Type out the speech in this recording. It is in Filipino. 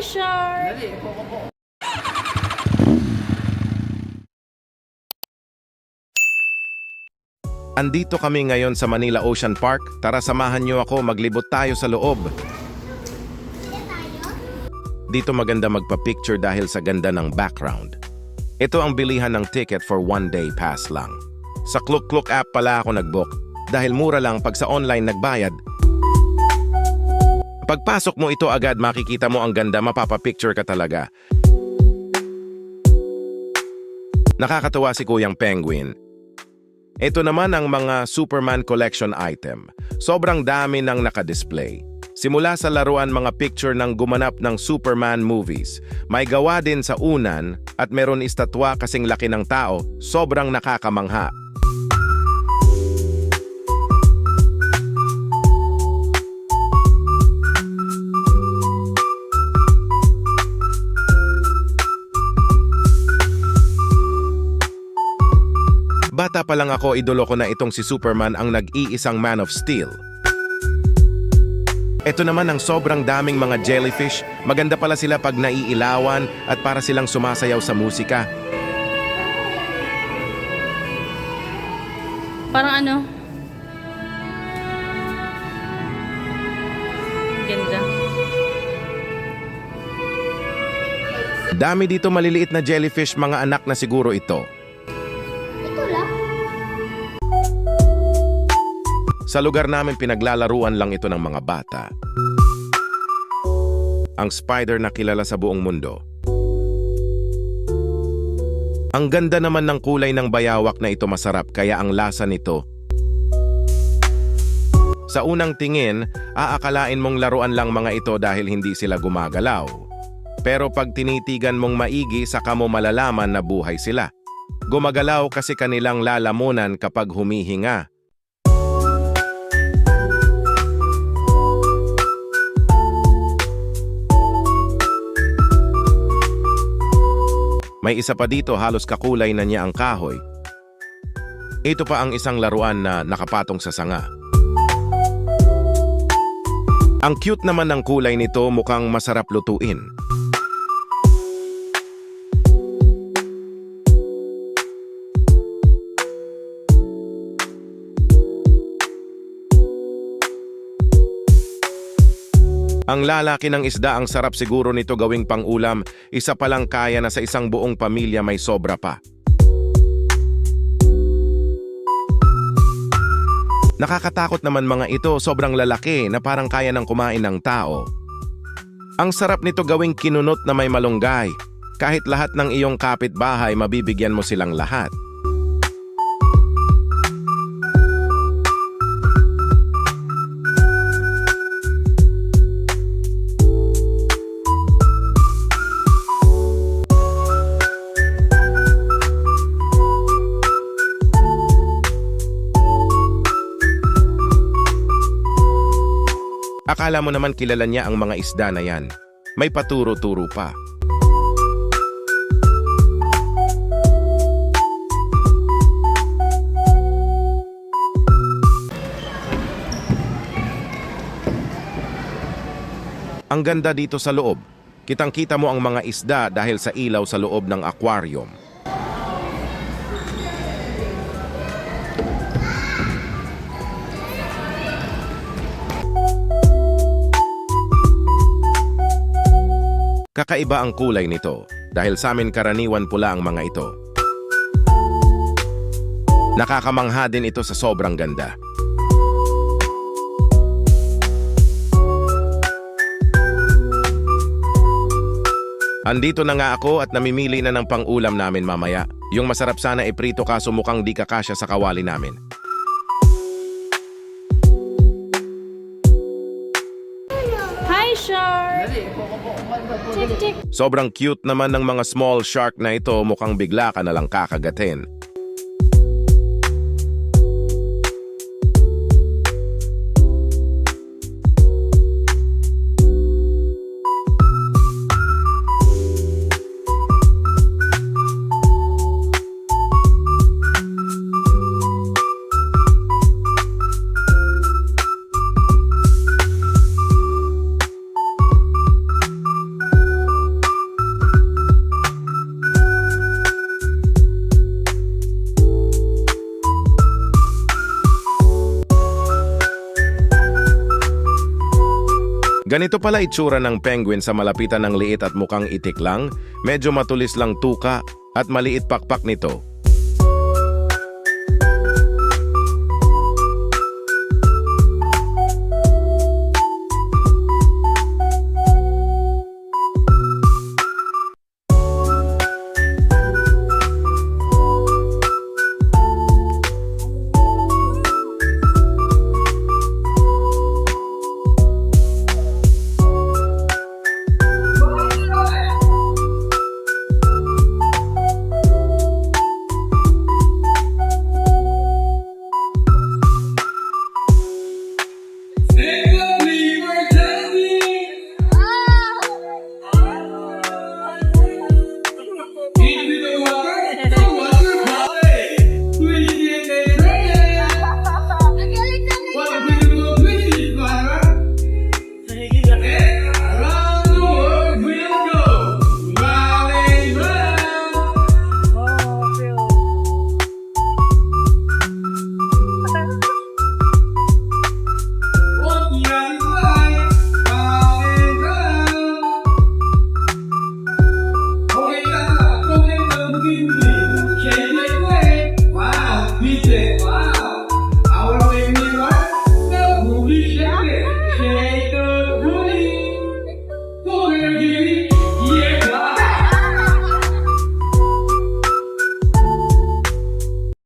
Shark! Dali, po ko po. Andito kami ngayon sa Manila Ocean Park. Tara samahan niyo ako, maglibot tayo sa loob. Dito maganda magpa-picture dahil sa ganda ng background. Ito ang bilihan ng ticket for one day pass lang. Sa Klook Klook app pala ako nag-book dahil mura lang pag sa online nagbayad. Pagpasok mo ito agad makikita mo ang ganda mapapapicture ka talaga. Nakakatuwa si Kuyang Penguin. Ito naman ang mga Superman collection item. Sobrang dami ng nakadisplay. Simula sa laruan mga picture ng gumanap ng Superman movies. May gawa din sa unan at meron istatwa kasing laki ng tao, sobrang nakakamangha. Bata pa lang ako, idolo ko na itong si Superman ang nag-iisang Man of Steel. Ito naman ang sobrang daming mga jellyfish. Maganda pala sila pag naiilawan at para silang sumasayaw sa musika. Parang ano? Ganda. Dami dito maliliit na jellyfish, mga anak na siguro ito. Ito Sa lugar namin pinaglalaruan lang ito ng mga bata. Ang spider na kilala sa buong mundo. Ang ganda naman ng kulay ng bayawak na ito masarap kaya ang lasa nito. Sa unang tingin, aakalain mong laruan lang mga ito dahil hindi sila gumagalaw. Pero pag tinitigan mong maigi, saka mo malalaman na buhay sila. Gumagalaw kasi kanilang lalamunan kapag humihinga. May isa pa dito halos kakulay na niya ang kahoy. Ito pa ang isang laruan na nakapatong sa sanga. Ang cute naman ng kulay nito mukhang masarap lutuin. Ang lalaki ng isda ang sarap siguro nito gawing pang-ulam, isa pa lang kaya na sa isang buong pamilya may sobra pa. Nakakatakot naman mga ito, sobrang lalaki na parang kaya ng kumain ng tao. Ang sarap nito gawing kinunot na may malunggay. Kahit lahat ng iyong kapitbahay, mabibigyan mo silang lahat. Akala mo naman kilala niya ang mga isda na yan. May paturo-turo pa. Ang ganda dito sa loob. Kitang-kita mo ang mga isda dahil sa ilaw sa loob ng aquarium. Kakaiba ang kulay nito dahil sa amin karaniwan pula ang mga ito. Nakakamangha din ito sa sobrang ganda. Andito na nga ako at namimili na ng pang-ulam namin mamaya. Yung masarap sana iprito kaso mukhang di kakasya sa kawali namin. Hi, Shark! Sobrang cute naman ng mga small shark na ito mukhang bigla ka na lang kakagatin. Ganito pala itsura ng penguin sa malapitan ng liit at mukhang itik lang, medyo matulis lang tuka at maliit pakpak nito.